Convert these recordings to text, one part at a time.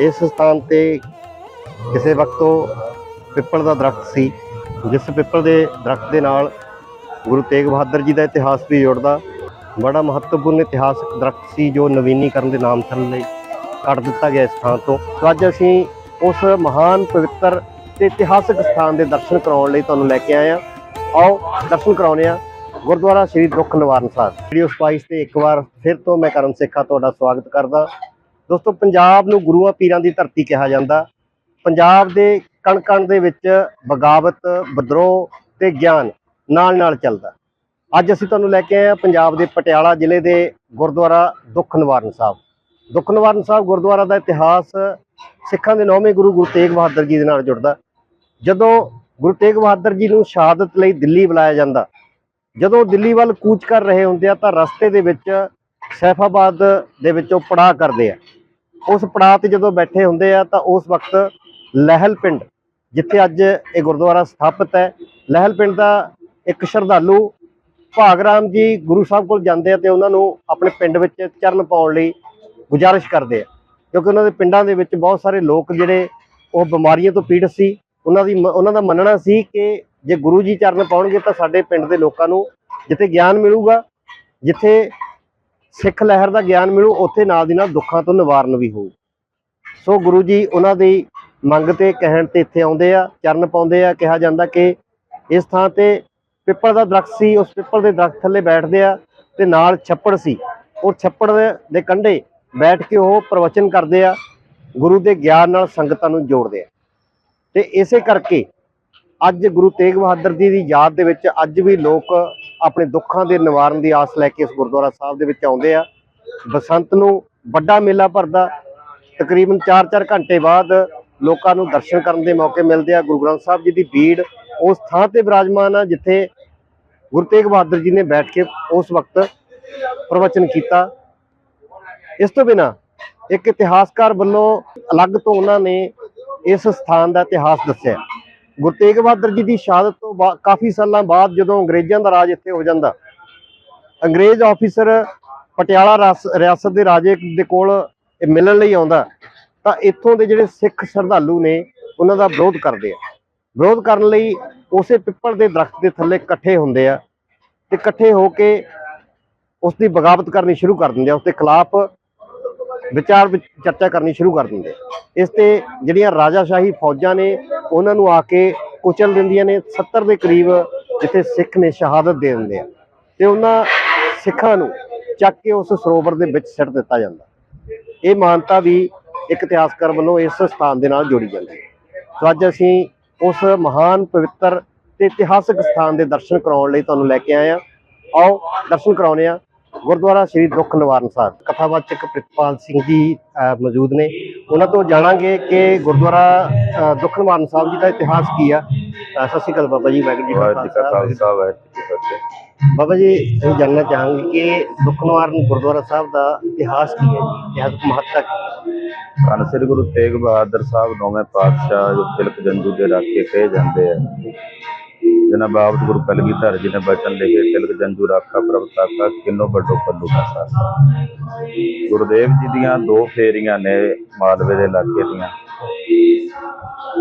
ਇਸ ਸਥਾਨ ਤੇ ਕਿਸੇ ਵਕਤੋਂ ਪਿੱਪਲ ਦਾ ਦਰਖਤ ਸੀ, ਜਿਸ ਪਿੱਪਲ ਦੇ ਦਰਖਤ ਦੇ ਨਾਲ ਗੁਰੂ ਤੇਗ ਬਹਾਦਰ ਜੀ ਦਾ ਇਤਿਹਾਸ ਵੀ ਜੁੜਦਾ। ਬੜਾ ਮਹੱਤਵਪੂਰਨ ਇਤਿਹਾਸਕ ਦਰਖਤ ਸੀ, ਜੋ ਨਵੀਨੀਕਰਨ ਦੇ ਨਾਮ ਥੱਲੇ ਕੱਟ ਦਿੱਤਾ ਗਿਆ ਇਸ ਸਥਾਨ ਤੋਂ। ਅੱਜ ਅਸੀਂ ਉਸ ਮਹਾਨ, ਪਵਿੱਤਰ ਤੇ ਇਤਿਹਾਸਕ ਸਥਾਨ ਦੇ ਦਰਸ਼ਨ ਕਰਾਉਣ ਲਈ ਤੁਹਾਨੂੰ ਲੈ ਕੇ ਆਏ ਹਾਂ। ਆਓ, ਦਰਸ਼ਨ ਕਰਾਉਂਦੇ ਹਾਂ ਗੁਰਦੁਆਰਾ ਸ੍ਰੀ ਦੁੱਖ ਨਿਵਾਰਨ ਸਾਹਿਬ। ਵੀਡੀਓ ਸਪਾਈਸ ਤੇ ਇੱਕ ਵਾਰ ਫਿਰ ਤੋਂ ਮੈਂ ਕਰਮ ਸੇਖਾ ਤੁਹਾਡਾ ਸਵਾਗਤ ਕਰਦਾ। ਦੋਸਤੋ, ਪੰਜਾਬ ਨੂੰ ਗੁਰੂਆਂ ਪੀਰਾਂ ਦੀ ਧਰਤੀ ਕਿਹਾ ਜਾਂਦਾ। ਪੰਜਾਬ ਦੇ ਕਣ ਕਣ ਦੇ ਵਿੱਚ ਬਗਾਵਤ ਵਿਦਰੋਹ ਤੇ ਗਿਆਨ ਨਾਲ ਨਾਲ ਚੱਲਦਾ। ਅੱਜ ਅਸੀਂ ਤੁਹਾਨੂੰ ਲੈ ਕੇ ਆਏ ਹਾਂ ਪੰਜਾਬ ਦੇ ਪਟਿਆਲਾ ਜ਼ਿਲ੍ਹੇ ਦੇ ਗੁਰਦੁਆਰਾ ਦੁੱਖ ਨਿਵਾਰਨ ਸਾਹਿਬ। ਦੁੱਖ ਨਿਵਾਰਨ ਸਾਹਿਬ ਗੁਰਦੁਆਰਾ ਦਾ ਇਤਿਹਾਸ ਸਿੱਖਾਂ ਦੇ ਨੌਵੇਂ ਗੁਰੂ ਗੁਰੂ ਤੇਗ ਬਹਾਦਰ ਜੀ ਦੇ ਨਾਲ ਜੁੜਦਾ। ਜਦੋਂ ਗੁਰੂ ਤੇਗ ਬਹਾਦਰ ਜੀ ਨੂੰ ਸ਼ਹਾਦਤ ਲਈ ਦਿੱਲੀ ਬੁਲਾਇਆ ਜਾਂਦਾ, ਜਦੋਂ ਦਿੱਲੀ ਵੱਲ ਕੂਚ ਕਰ ਰਹੇ ਹੁੰਦੇ ਆ ਤਾਂ ਰਸਤੇ ਦੇ ਵਿੱਚ ਸੈਫਾਬਾਦ ਦੇ ਵਿੱਚੋਂ ਪੜਾਅ ਕਰਦੇ ਆ। ਉਸ ਪੜਾਅ ਤੇ ਜਦੋਂ ਬੈਠੇ ਹੁੰਦੇ ਆ ਤਾਂ ਉਸ ਵਕਤ ਲਹਿਲ ਪਿੰਡ, ਜਿੱਥੇ ਅੱਜ ਇਹ ਗੁਰਦੁਆਰਾ ਸਥਾਪਿਤ ਹੈ, ਲਹਿਲ ਪਿੰਡ ਦਾ ਇੱਕ ਸ਼ਰਧਾਲੂ ਭਾਗਰਾਮ ਜੀ ਗੁਰੂ ਸਾਹਿਬ ਕੋਲ ਜਾਂਦੇ ਆ ਤੇ ਉਹਨਾਂ ਨੂੰ ਆਪਣੇ ਪਿੰਡ ਵਿੱਚ ਚਰਨ ਪਾਉਣ ਲਈ ਗੁਜ਼ਾਰਿਸ਼ ਕਰਦੇ ਆ, ਕਿਉਂਕਿ ਉਹਨਾਂ ਦੇ ਪਿੰਡਾਂ ਦੇ ਵਿੱਚ ਬਹੁਤ ਸਾਰੇ ਲੋਕ ਜਿਹੜੇ ਉਹ ਬਿਮਾਰੀਆਂ ਤੋਂ ਪੀੜਤ ਸੀ, ਉਹਨਾਂ ਦੀ ਮ- ਉਹਨਾਂ ਦਾ ਮੰਨਣਾ ਸੀ ਕਿ ਜੇ ਗੁਰੂ ਜੀ ਚਰਨ ਪਾਉਣਗੇ ਤਾਂ ਸਾਡੇ ਪਿੰਡ ਦੇ ਲੋਕਾਂ ਨੂੰ ਜਿੱਥੇ ਗਿਆਨ ਮਿਲੂਗਾ, ਜਿੱਥੇ ਸਿੱਖ ਲਹਿਰ ਦਾ ਗਿਆਨ ਮਿਲੂ, ਉੱਥੇ ਨਾਲ ਦੀ ਨਾਲ ਦੁੱਖਾਂ ਤੋਂ ਨਿਵਾਰਨ ਵੀ ਹੋਊ। ਸੋ ਗੁਰੂ ਜੀ, ਉਹਨਾਂ ਦੀ ਮੰਗ ਤੇ ਕਹਿਣ ਤੇ ਇੱਥੇ ਆਉਂਦੇ ਆ, ਚਰਨ ਪਾਉਂਦੇ ਆ, ਕਿਹਾ ਜਾਂਦਾ ਕਿ ਇਸ ਥਾਂ ਤੇ ਪਿੱਪਲ ਦਾ ਦਰਖਤ ਸੀ, ਉਸ ਪਿੱਪਲ ਦੇ ਦਰਖਤ ਥੱਲੇ ਬੈਠਦੇ ਆ ਤੇ ਨਾਲ ਛੱਪੜ ਸੀ। ਉਹ ਛੱਪੜ ਦੇ- ਕੰਢੇ ਬੈਠ ਕੇ ਉਹ ਪ੍ਰਵਚਨ ਕਰਦੇ ਆ, ਗੁਰੂ ਦੇ ਗਿਆਨ ਨਾਲ ਸੰਗਤਾਂ ਨੂੰ ਜੋੜਦੇ ਆ। ਤੇ ਇਸੇ ਕਰਕੇ ਅੱਜ ਗੁਰੂ ਤੇਗ ਬਹਾਦਰ ਜੀ ਦੀ ਯਾਦ ਦੇ ਵਿੱਚ ਅੱਜ ਵੀ ਲੋਕ ਆਪਣੇ ਦੁੱਖਾਂ ਦੇ ਨਿਵਾਰਨ ਦੀ ਆਸ ਲੈ ਕੇ ਇਸ ਗੁਰਦੁਆਰਾ ਸਾਹਿਬ ਦੇ ਵਿੱਚ ਆਉਂਦੇ ਆ। ਬਸੰਤ ਨੂੰ ਵੱਡਾ ਮੇਲਾ ਭਰਦਾ। ਤਕਰੀਬਨ 4-4 ਘੰਟੇ ਬਾਅਦ ਲੋਕਾਂ ਨੂੰ ਦਰਸ਼ਨ ਕਰਨ ਦੇ ਮੌਕੇ ਮਿਲਦੇ ਆ। ਗੁਰੂ ਗ੍ਰੰਥ ਸਾਹਿਬ ਜੀ ਦੀ ਭੀੜ ਉਸ ਥਾਂ ਤੇ ਵਿਰਾਜਮਾਨ ਆ, ਜਿੱਥੇ ਗੁਰੂ ਤੇਗ ਬਹਾਦਰ ਜੀ ਨੇ ਬੈਠ ਕੇ ਉਸ ਵਕਤ ਪ੍ਰਵਚਨ ਕੀਤਾ। ਇਸ ਤੋਂ ਬਿਨਾ ਇੱਕ ਇਤਿਹਾਸਕਾਰ ਵੱਲੋਂ ਅਲੱਗ ਤੋਂ ਉਹਨਾਂ ਨੇ ਇਸ ਸਥਾਨ ਦਾ ਇਤਿਹਾਸ ਦੱਸਿਆ। ਗੁਰੂ ਤੇਗ ਬਹਾਦਰ ਜੀ ਦੀ ਸ਼ਹਾਦਤ ਤੋਂ ਬਾ- ਕਾਫੀ ਸਾਲਾਂ ਬਾਅਦ ਜਦੋਂ ਅੰਗਰੇਜ਼ਾਂ ਦਾ ਰਾਜ ਇੱਥੇ ਹੋ ਜਾਂਦਾ, ਅੰਗਰੇਜ਼ ਆਫੀਸਰ ਪਟਿਆਲਾ ਰਾਸ- ਰਿਆਸਤ ਦੇ ਰਾਜੇ ਦੇ ਕੋਲ ਇਹ ਮਿਲਣ ਲਈ ਆਉਂਦਾ, ਤਾਂ ਇੱਥੋਂ ਦੇ ਜਿਹੜੇ ਸਿੱਖ ਸ਼ਰਧਾਲੂ ਨੇ ਉਹਨਾਂ ਦਾ ਵਿਰੋਧ ਕਰਦੇ ਆ। ਵਿਰੋਧ ਕਰਨ ਲਈ ਉਸੇ ਪਿੱਪਲ ਦੇ ਦਰਖਤ ਦੇ ਥੱਲੇ ਇਕੱਠੇ ਹੁੰਦੇ ਆ ਤੇ ਇਕੱਠੇ ਹੋ ਕੇ ਉਸ ਦੀ ਬਗਾਵਤ ਕਰਨੀ ਸ਼ੁਰੂ ਕਰ ਦਿੰਦੇ ਆ ਉਸ ਦੇ ਖਿਲਾਫ ਵਿਚਾਰ ਵਿਚ ਚਰਚਾ ਕਰਨੀ ਸ਼ੁਰੂ ਕਰ ਦਿੰਦੇ। ਇਸ ਤੇ ਜਿਹੜੀਆਂ ਰਾਜਾਸ਼ਾਹੀ ਫੌਜਾਂ ਨੇ, ਉਹਨਾਂ ਨੂੰ ਆ ਕੇ ਕੁਚਲ ਦਿੰਦੀਆਂ ਨੇ 70 ਦੇ ਕਰੀਬ ਜਿੱਥੇ ਸਿੱਖ ਨੇ ਸ਼ਹਾਦਤ ਦੇ ਦਿੰਦੇ ਆ। ਤੇ ਉਹਨਾਂ ਸਿੱਖਾਂ ਨੂੰ ਚੱਕ ਕੇ ਉਸ ਸਰੋਵਰ ਦੇ ਵਿੱਚ ਸਿੱਟ ਦਿੱਤਾ ਜਾਂਦਾ। ਇਹ ਮਾਨਤਾ ਵੀ ਇੱਕ ਇਤਿਹਾਸਕਾਰ ਵੱਲੋਂ ਇਸ ਸਥਾਨ ਦੇ ਨਾਲ ਜੋੜੀ ਜਾਂਦੀ ਹੈ। ਸੋ ਅੱਜ ਅਸੀਂ ਉਸ ਮਹਾਨ, ਪਵਿੱਤਰ ਤੇ ਇਤਿਹਾਸਕ ਸਥਾਨ ਦੇ ਦਰਸ਼ਨ ਕਰਾਉਣ ਲਈ ਤੁਹਾਨੂੰ ਲੈ ਕੇ ਆਏ ਹਾਂ। ਆਓ, ਦਰਸ਼ਨ ਕਰਾਉਂਦੇ ਹਾਂ। ਗੁਰਦੁਆਰਾ ਸ੍ਰੀ ਦੁੱਖ ਨਿਵਾਰਨ ਸਾਹਿਬ। ਕਥਾਵਾਚਕ ਪ੍ਰਿਤਪਾਲ ਸਿੰਘ ਜੀ ਮੌਜੂਦ ਨੇ। ਉਹਨਾਂ ਤੋਂ ਜਾਣਾਂਗੇ ਕਿ ਗੁਰਦੁਆਰਾ ਦੁੱਖ ਨਿਵਾਰਨ ਸਾਹਿਬ ਜੀ ਦਾ ਇਤਿਹਾਸ ਕੀ ਆ। ਸਤਿ ਸ਼੍ਰੀ ਅਕਾਲ ਬਾਬਾ ਜੀ ਵਾਹਿਗੁਰੂ ਜੀ ਕਾ ਖਾਲਸਾ ਵਾਹਿਗੁਰੂ ਜੀ ਬਾਬਾ ਜੀ ਅਸੀਂ ਜਾਣਨਾ ਚਾਹਾਂਗੇ ਕਿ ਦੁੱਖ ਨਿਵਾਰਨ ਗੁਰਦੁਆਰਾ ਸਾਹਿਬ ਦਾ ਇਤਿਹਾਸ ਕੀ ਹੈ ਜੀ? ਇਤਿਹਾਸਕ ਮਹੱਤਤਾ ਕੀ? ਧੰਨ ਸ੍ਰੀ ਗੁਰੂ ਤੇਗ ਬਹਾਦਰ ਸਾਹਿਬ ਨੌਵੇਂ ਪਾਤਸ਼ਾਹ ਜੋ ਤਿਲਕ ਜੰਜੂ ਦੇ ਰਾਖੇ ਕਹੇ ਜਾਂਦੇ ਆ। ਜਿਨ੍ਹਾਂ ਬਾਬਤ ਗੁਰੂ ਕਲਗੀਧਰ ਜੀ ਨੇ ਬਚਨ ਲਿਖੇ, ਤਿਲਕ ਜੰਜੂ ਰਾਖਾ ਪ੍ਰਭ ਤਾਕਾ ਕਿੰਨੋ ਵੱਡੋ ਪੱਲੂ ਦਾ ਸਾਥ ਗੁਰਦੇਵ ਜੀ ਦੀਆਂ ਦੋ ਫੇਰੀਆਂ ਨੇ ਮਾਲਵੇ ਦੇ ਇਲਾਕੇ ਦੀਆਂ।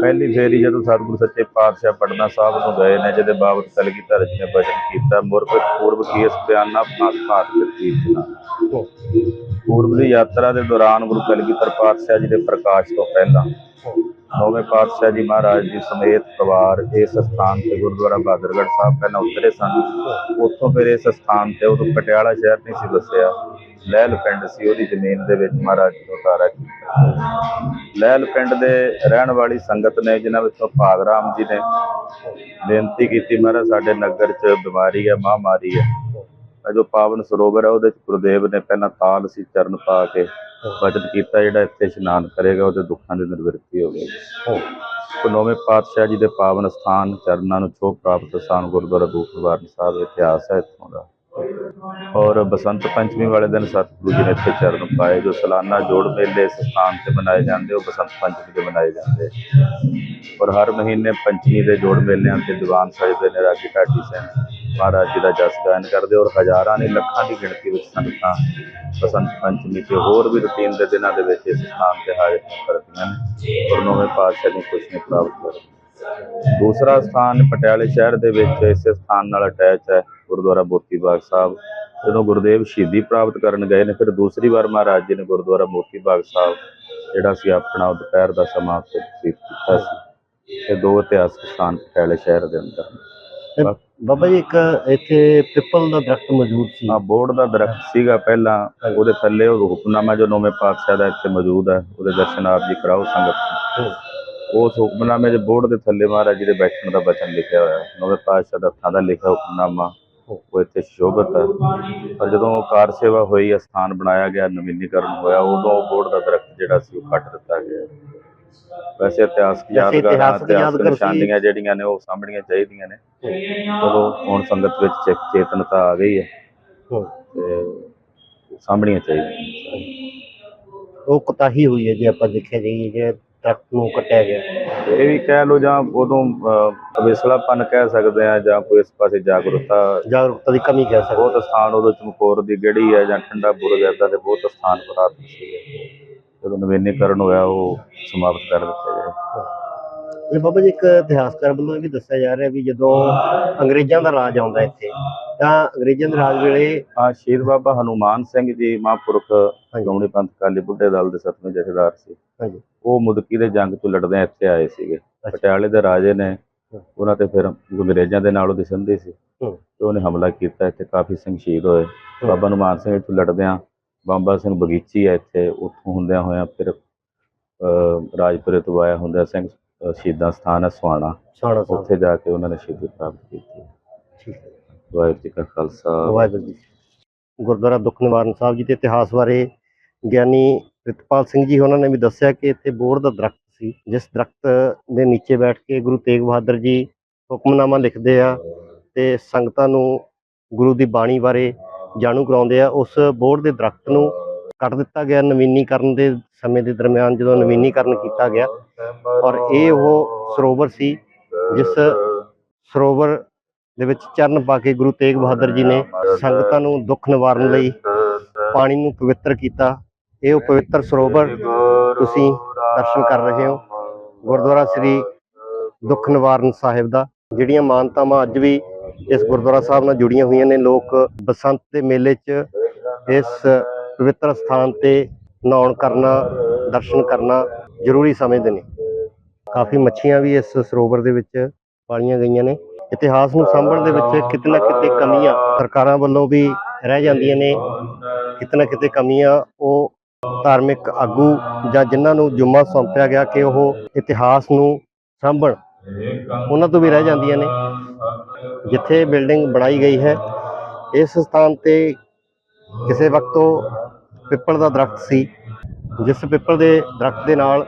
ਪਹਿਲੀ ਫੇਰੀ ਜਦੋਂ ਸਤਿਗੁਰੂ ਸੱਚੇ ਪਾਤਸ਼ਾਹ ਪਟਨਾ ਸਾਹਿਬ ਨੂੰ ਗਏ ਨੇ, ਜਿਹਦੇ ਬਾਬਤ ਕਲਗੀਧਰ ਜੀ ਨੇ ਬਚਨ ਕੀਤਾ ਮੁਰਬ ਪੂਰਬ ਕੇਸ ਬਿਆਨਾ ਭਾਤ ਭਾਤ ਕੀਰਤਨਾ ਪੂਰਬ ਦੀ ਯਾਤਰਾ ਦੇ ਦੌਰਾਨ ਗੁਰੂ ਕਲਗੀਧਰ ਪਾਤਸ਼ਾਹ ਜੀ ਦੇ ਪ੍ਰਕਾਸ਼ ਤੋਂ ਪਹਿਲਾਂ ਨੌਵੇਂ ਪਾਤਸ਼ਾਹ ਜੀ ਮਹਾਰਾਜ ਜੀ ਸਮੇਤ ਪਰਿਵਾਰ ਇਸ ਸਥਾਨ ਤੇ ਗੁਰਦੁਆਰਾ ਬਹਾਦਰਗੜ੍ਹ ਸਾਹਿਬ ਪਹਿਲਾਂ ਉਤਰੇ ਸਨ। ਉੱਥੋਂ ਫਿਰ ਇਸ ਸਥਾਨ ਤੇ ਉਦੋਂ ਪਟਿਆਲਾ ਸ਼ਹਿਰ ਨਹੀਂ ਸੀ ਵਸਿਆ। ਲਹਿਲ ਪਿੰਡ ਸੀ, ਉਹਦੀ ਜ਼ਮੀਨ ਦੇ ਵਿੱਚ ਮਹਾਰਾਜ ਜੀ ਨੂੰ ਉਤਾਰਾ ਕੀਤਾ। ਲਹਿਲ ਪਿੰਡ ਦੇ ਰਹਿਣ ਵਾਲੀ ਸੰਗਤ ਨੇ, ਜਿਨ੍ਹਾਂ ਵਿੱਚੋਂ ਭਾਗਰਾਮ ਜੀ ਨੇ ਬੇਨਤੀ ਕੀਤੀ, ਮਹਾਰਾਜ, ਸਾਡੇ ਨਗਰ 'ਚ ਬਿਮਾਰੀ ਹੈ ਮਹਾਮਾਰੀ ਹੈ ਜੋ ਪਾਵਨ ਸਰੋਵਰ ਹੈ ਉਹਦੇ 'ਚ ਗੁਰਦੇਵ ਨੇ ਪਹਿਲਾਂ ਤਾਲ ਸੀ ਚਰਨ ਪਾ ਕੇ ਬਚਨ ਕੀਤਾ ਜਿਹੜਾ ਇੱਥੇ ਇਸ਼ਨਾਨ ਕਰੇਗਾ ਉਹਦੇ ਦੁੱਖਾਂ ਦੀ ਨਿਵਰਤੀ ਹੋਵੇਗੀ ਸੋ ਨੌਵੇਂ ਪਾਤਸ਼ਾਹ ਜੀ ਦੇ ਪਾਵਨ ਸਥਾਨ ਚਰਨਾਂ ਨੂੰ ਛੋਹ ਪ੍ਰਾਪਤ ਸਥਾਨ ਗੁਰਦੁਆਰਾ ਦੂਖਵਾਰਨ ਸਾਹਿਬ ਇਤਿਹਾਸ ਹੈ ਇੱਥੋਂ ਦਾ। ਔਰ ਬਸੰਤ ਪੰਚਮੀ ਵਾਲੇ ਦਿਨ ਸਤਿਗੁਰੂ ਜੀ ਨੇ ਇੱਥੇ ਚਰਨ ਪਾਏ ਜੋ ਸਾਲਾਨਾ ਜੋੜ ਮੇਲੇ ਇਸ ਸਥਾਨ ਤੇ ਮਨਾਏ ਜਾਂਦੇ ਉਹ ਬਸੰਤ ਪੰਚਮੀ ਦੇ ਮਨਾਏ ਜਾਂਦੇ। ਔਰ ਹਰ ਮਹੀਨੇ ਪੰਚਮੀ ਦੇ ਜੋੜ ਮੇਲਿਆਂ ਤੇ ਦੀਵਾਨ ਸਜਦੇ ਨੇ ਰਾਗੀ ਢਾਡੀ ਸਿੰਘ ਮਹਾਰਾਜ ਜੀ ਦਾ ਜਸ ਗਾਇਨ ਕਰਦੇ ਔਰ ਹਜ਼ਾਰਾਂ ਨੇ ਲੱਖਾਂ ਦੀ ਗਿਣਤੀ ਵਿੱਚ ਸੰਗਤਾਂ, ਬਸੰਤ ਪੰਚਮੀ ਤੇ ਹੋਰ ਵੀ ਰੁਟੀਨ ਦੇ ਦਿਨਾਂ ਦੇ ਵਿੱਚ ਇਸ ਸਥਾਨ ਤੇ ਹਾਜ਼ਰ ਕਰਦੀਆਂ ਨੇ ਔਰ ਨੌਵੇਂ ਪਾਤਸ਼ਾਹ ਦੀ ਖੁਸ਼ੀ ਪ੍ਰਾਪਤ ਕਰਦੀਆਂ ਦੂਸਰਾ ਸਥਾਨ ਪਟਿਆਲੇ ਸ਼ਹਿਰ ਦੇ ਵਿੱਚ ਇਸੇ ਸਥਾਨ ਨਾਲ ਅਟੈਚ ਹੈ, ਗੁਰਦੁਆਰਾ ਮੋਤੀ ਬਾਗ ਸਾਹਿਬ। ਜਦੋਂ ਗੁਰਦੇਵ ਸ਼ਹੀਦੀ ਪ੍ਰਾਪਤ ਕਰਨ ਗਏ ਨੇ, ਫਿਰ ਦੂਸਰੀ ਵਾਰ ਮਹਾਰਾਜ ਜੀ ਨੇ ਗੁਰਦੁਆਰਾ ਮੋਤੀ ਬਾਗ ਸਾਹਿਬ, ਜਿਹੜਾ ਸੀ ਆਪਣਾ ਦੁਪਹਿਰ ਦਾ ਸਮਾਂ ਉੱਥੇ ਕੀਤਾ ਸੀ। ਇਹ ਦੋ ਇਤਿਹਾਸਕ ਸਥਾਨ ਪਟਿਆਲੇ ਸ਼ਹਿਰ ਦੇ ਅੰਦਰ ਨੇ। ਬਾਬਾ ਜੀ ਇੱਕ ਇੱਥੇ ਪਿੱਪਲ ਦਾ ਦਰਖਤ ਮੌਜੂਦ ਸੀ। ਆ ਬੋਰਡ ਦਾ ਦਰਖਤ ਸੀਗਾ ਪਹਿਲਾਂ। ਉਹਦੇ ਥੱਲੇ ਉਹ ਹੁਕਮਨਾਮਾ ਜੋ ਨੌਵੇਂ ਪਾਤਸ਼ਾਹ ਦਾ ਇੱਥੇ ਮੌਜੂਦ ਹੈ ਉਹਦੇ ਦਰਸ਼ਨ ਆਪ ਜੀ ਕਰਾਓ ਸੰਗਤ। ਉਸ ਹੁਕਮਨਾਮੇ ਦੇ ਬੋਰਡ ਦੇ ਥੱਲੇ ਮਹਾਰਾਜ ਜੀ ਦੇ ਬੈਠਣ ਦਾ ਬਚਨ ਲਿਖਿਆ ਹੋਇਆ ਹੈ। ਨੌਵੇਂ ਪਾਤਸ਼ਾਹ ਦਾ ਹੱਥਾਂ ਦਾ ਲਿਖਿਆ ਹੁਕਮਨਾਮਾ। ਉਹ ਇੱਥੇ ਸ਼ੋਭਤ ਹੈ। ਪਰ ਜਦੋਂ ਕਾਰ ਸੇਵਾ ਹੋਈ ਅਸਥਾਨ ਬਣਾਇਆ ਗਿਆ ਨਵੀਨੀਕਰਨ ਹੋਇਆ ਉਦੋਂ ਬੋਰਡ ਦਾ ਦਰਖਤ ਜਿਹੜਾ ਸੀ ਉਹ ਕੱਟ ਦਿੱਤਾ ਗਿਆ। ਵੈਸੇ ਇਤਿਹਾਸਕ ਯਾਦਗਾਰਾਂ ਇਤਿਹਾਸਕ ਸੀ। ਨਿਸ਼ਾਨੀਆਂ ਜਿਹੜੀਆਂ ਨੇ ਉਹ ਸਾਂਭਣੀਆਂ ਚਾਹੀਦੀਆਂ ਨੇ ਚਲੋ ਹੁਣ ਸੰਗਤ ਵਿੱਚ ਚੇਤਨਤਾ ਆ ਗਈ ਹੈ। ਤੇ ਸਾਂਭਣੀਆਂ ਚਾਹੀਦੀਆਂ। ਉਹ ਕੁਤਾਹੀ ਹੋਈ ਹੈ ਜੇ ਆਪਾਂ ਦੇਖਿਆ ਜਾਈਏ ਜੇ ਦਰਖਤ ਨੂੰ ਕੱਟਿਆ ਗਿਆ ਇਹ ਵੀ ਕਹਿ ਲਓ ਜਾਂ ਉਦੋਂ ਅਵੇਸਲਾਪਨ ਕਹਿ ਸਕਦੇ ਆ ਜਾਂ ਕੋਈ ਇਸ ਪਾਸੇ ਜਾਗਰੂਕਤਾ ਜਾਗਰੂਕਤਾ ਦੀ ਕਮੀ ਕਹਿ ਸਕਦੇ ਬਹੁਤ ਸਥਾਨ ਉਦੋਂ ਚਮਕੌਰ ਦੀ ਗੜੀ ਹੈ ਜਾਂ ਠੰਡਾ ਬੁਰਜ ਏਦਾਂ ਦੇ ਬਹੁਤ ਸਥਾਨ ਪੁਰਾਤਨ ਸੀਗੇ ਜਦੋਂ ਨਵੀਨੀਕਰਨ ਹੋਇਆ ਉਹ ਸਮਾਪਤ ਕਰ ਦਿੱਤੇ ਗਏ ਇਹ ਬਾਬਾ ਜੀ ਇੱਕ ਇਤਿਹਾਸਕਾਰ ਵੱਲੋਂ ਇਹ ਵੀ ਦੱਸਿਆ ਜਾ ਰਿਹਾ ਵੀ ਜਦੋਂ ਅੰਗਰੇਜ਼ਾਂ ਦਾ ਰਾਜ ਆਉਂਦਾ ਇੱਥੇ ਤਾਂ ਅੰਗਰੇਜ਼ਾਂ ਦੇ ਰਾਜ ਵੇਲੇ ਆ ਸ਼ਹੀਦ ਬਾਬਾ ਹਨੂਮਾਨ ਸਿੰਘ ਜੀ ਮਹਾਂਪੁਰਖ ਗੌਣੀ ਪੰਥ ਕਾਲੀ ਬੁੱਢੇ ਦਲ ਦੇ ਸਤਵੇਂ ਜਥੇਦਾਰ ਸੀ। ਹਾਂਜੀ। ਉਹ ਮੁਦਕੀ ਦੇ ਜੰਗ ਤੋਂ ਲੜਦੇ ਇੱਥੇ ਆਏ ਸੀਗੇ। ਪਟਿਆਲੇ ਦੇ ਰਾਜੇ ਨੇ ਉਹਨਾਂ ਤੇ ਫਿਰ ਅੰਗਰੇਜ਼ਾਂ ਦੇ ਨਾਲ ਉਹਦੀ ਸੰਧੀ ਸੀ। ਤੇ ਉਹਨੇ ਹਮਲਾ ਕੀਤਾ ਇੱਥੇ ਕਾਫੀ ਸਿੰਘ ਸ਼ਹੀਦ ਹੋਏ। ਬਾਬਾ ਹਨੂਮਾਨ ਸਿੰਘ ਇੱਥੋਂ ਲੜਦਿਆਂ ਬਾਬਾ ਸਿੰਘ ਬਗੀਚੀ ਆ ਇੱਥੇ ਉੱਥੋਂ ਹੁੰਦਿਆਂ ਹੋਇਆਂ ਫਿਰ ਰਾਜਪੁਰੇ ਤੋਂ ਆਇਆ ਹੁੰਦਿਆਂ ਸਿੰਘ ਸ਼ਹੀਦਾਂ ਸਥਾਨ ਹੈ ਸੁਹਾਣਾ ਉੱਥੇ ਜਾ ਕੇ ਉਹਨਾਂ ਨੇ ਸ਼ਹੀਦੀ ਪ੍ਰਾਪਤ ਕੀਤੀ। ਠੀਕ ਹੈ। ਵਾਹਿਗੁਰੂ ਜੀ ਕਾ ਖਾਲਸਾ। ਵਾਹਿਗੁਰੂ ਜੀ ਗੁਰਦੁਆਰਾ ਦੁੱਖ ਨਿਵਾਰਨ ਸਾਹਿਬ ਜੀ ਦੇ ਇਤਿਹਾਸ ਬਾਰੇ ਗਿਆਨੀ ਪ੍ਰਿਤਪਾਲ ਸਿੰਘ ਜੀ ਉਹਨਾਂ ਨੇ ਵੀ ਦੱਸਿਆ ਕਿ ਇੱਥੇ ਬੋਹੜ ਦਾ ਦਰਖਤ ਸੀ ਜਿਸ ਦਰਖਤ ਦੇ ਨੀਚੇ ਬੈਠ ਕੇ ਗੁਰੂ ਤੇਗ ਬਹਾਦਰ ਜੀ ਹੁਕਮਨਾਮਾ ਲਿਖਦੇ ਆ ਤੇ ਸੰਗਤਾਂ ਨੂੰ ਗੁਰੂ ਦੀ ਬਾਣੀ ਬਾਰੇ ਜਾਣੂ ਕਰਾਉਂਦੇ ਆ, ਉਸ ਬੋਰਡ ਦੇ ਦਰਖਤ ਨੂੰ ਕੱਟ ਦਿੱਤਾ ਗਿਆ, ਨਵੀਨੀਕਰਨ ਦੇ ਸਮੇਂ ਦੇ ਦਰਮਿਆਨ ਜਦੋਂ ਨਵੀਨੀਕਰਨ ਕੀਤਾ ਗਿਆ ਔਰ ਇਹ ਉਹ ਸਰੋਵਰ ਸੀ ਜਿਸ ਸਰੋਵਰ ਦੇ ਵਿੱਚ ਚਰਨ ਪਾ ਕੇ ਗੁਰੂ ਤੇਗ ਬਹਾਦਰ ਜੀ ਨੇ ਸੰਗਤਾਂ ਨੂੰ ਦੁੱਖ ਨਿਵਾਰਨ ਲਈ ਪਾਣੀ ਨੂੰ ਪਵਿੱਤਰ ਕੀਤਾ। ਇਹ ਉਹ ਪਵਿੱਤਰ ਸਰੋਵਰ ਤੁਸੀਂ ਦਰਸ਼ਨ ਕਰ ਰਹੇ ਹੋ, ਗੁਰਦੁਆਰਾ ਸ੍ਰੀ ਦੁੱਖ ਨਿਵਾਰਨ ਸਾਹਿਬ ਦਾ, ਜਿਹੜੀਆਂ ਮਾਨਤਾਵਾਂ ਅੱਜ ਵੀ ਇਸ ਗੁਰਦੁਆਰਾ ਸਾਹਿਬ ਨਾਲ ਜੁੜੀਆਂ ਹੋਈਆਂ ਨੇ। ਲੋਕ ਬਸੰਤ ਦੇ ਮੇਲੇ 'ਚ ਇਸ ਪਵਿੱਤਰ ਸਥਾਨ ਤੇ ਨਹਾਉਣ ਕਰਨਾ, ਦਰਸ਼ਨ ਕਰਨਾ ਜ਼ਰੂਰੀ ਸਮਝਦੇ ਨੇ। ਕਾਫੀ ਮੱਛੀਆਂ ਵੀ ਇਸ ਸਰੋਵਰ ਦੇ ਵਿੱਚ ਪਾਲੀਆਂ ਗਈਆਂ ਨੇ। ਇਤਿਹਾਸ ਨੂੰ ਸਾਂਭਣ ਦੇ ਵਿੱਚ ਕਿਤੇ ਨਾ ਕਿਤੇ ਕਮੀਆਂ ਸਰਕਾਰਾਂ ਵੱਲੋਂ ਵੀ ਰਹਿ ਜਾਂਦੀਆਂ ਨੇ। ਕਿਤੇ ਨਾ ਕਿਤੇ ਕਮੀਆਂ ਉਹ ਧਾਰਮਿਕ ਆਗੂ ਜਾਂ ਜਿਨ੍ਹਾਂ ਨੂੰ ਜੁਮਾ ਸੌਂਪਿਆ ਗਿਆ ਕਿ ਉਹ ਇਤਿਹਾਸ ਨੂੰ ਸਾਂਭਣ। ਉਹਨਾਂ ਤੋਂ ਵੀ ਰਹਿ ਜਾਂਦੀਆਂ ਨੇ। ਜਿੱਥੇ ਬਿਲਡਿੰਗ ਬਣਾਈ ਗਈ ਹੈ, ਇਸ ਸਥਾਨ ਤੇ ਕਿਸੇ ਵਕਤ ਉਹ ਪਿੱਪਲ ਦਾ ਦਰਖਤ ਸੀ, ਜਿਸ ਪਿੱਪਲ ਦੇ ਦਰਖਤ ਦੇ ਨਾਲ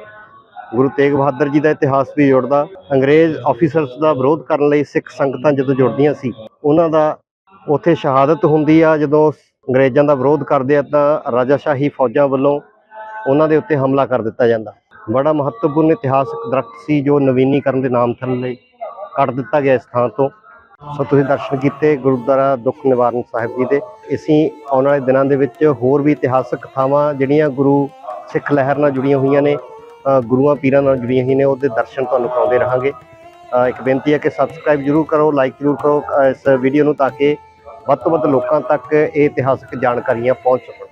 ਗੁਰੂ ਤੇਗ ਬਹਾਦਰ ਜੀ ਦਾ ਇਤਿਹਾਸ ਵੀ ਜੁੜਦਾ। ਅੰਗਰੇਜ਼ ਆਫੀਸਰਸ ਦਾ ਵਿਰੋਧ ਕਰਨ ਲਈ ਸਿੱਖ ਸੰਗਤਾਂ ਜਦੋਂ ਜੁੜਦੀਆਂ ਸੀ, ਉਹਨਾਂ ਦਾ ਉੱਥੇ ਸ਼ਹਾਦਤ ਹੁੰਦੀ ਆ। ਜਦੋਂ ਅੰਗਰੇਜ਼ਾਂ ਦਾ ਵਿਰੋਧ ਕਰਦੇ ਆ ਤਾਂ ਰਾਜਾਸ਼ਾਹੀ ਫੌਜਾਂ ਵੱਲੋਂ ਉਹਨਾਂ ਦੇ ਉੱਤੇ ਹਮਲਾ ਕਰ ਦਿੱਤਾ ਜਾਂਦਾ। ਬੜਾ ਮਹੱਤਵਪੂਰਨ ਇਤਿਹਾਸਕ ਦਰਖਤ ਸੀ ਜੋ ਨਵੀਨੀਕਰਨ ਦੇ ਨਾਮ ਥੱਲੇ ਕੱਟ ਦਿੱਤਾ ਗਿਆ ਇਸ ਥਾਂ ਤੋਂ। ਸੋ ਤੁਸੀਂ ਦਰਸ਼ਨ ਕੀਤੇ ਗੁਰਦੁਆਰਾ ਦੁੱਖ ਨਿਵਾਰਨ ਸਾਹਿਬ ਜੀ ਦੇ। ਅਸੀਂ ਆਉਣ ਵਾਲੇ ਦਿਨਾਂ ਦੇ ਵਿੱਚ ਹੋਰ ਵੀ ਇਤਿਹਾਸਕ ਥਾਵਾਂ ਜਿਹੜੀਆਂ ਗੁਰੂ ਸਿੱਖ ਲਹਿਰ ਨਾਲ ਜੁੜੀਆਂ ਹੋਈਆਂ ਨੇ ਗੁਰੂਆਂ ਪੀਰਾਂ ਨਾਲ ਜੁੜੀਆਂ ਹੋਈਆਂ ਨੇ, ਉਹਦੇ ਦਰਸ਼ਨ ਤੁਹਾਨੂੰ ਕਰਾਉਂਦੇ ਰਹਾਂਗੇ। ਇੱਕ ਬੇਨਤੀ ਹੈ ਕਿ ਸਬਸਕ੍ਰਾਈਬ ਜਰੂਰ ਕਰੋ ਲਾਈਕ ਜਰੂਰ ਕਰੋ ਇਸ ਵੀਡੀਓ ਨੂੰ ਤਾਂ ਕਿ ਵੱਧ ਤੋਂ ਵੱਧ ਲੋਕਾਂ ਤੱਕ ਇਹ ਇਤਿਹਾਸਕ ਜਾਣਕਾਰੀਆਂ ਪਹੁੰਚ ਸਕਣ।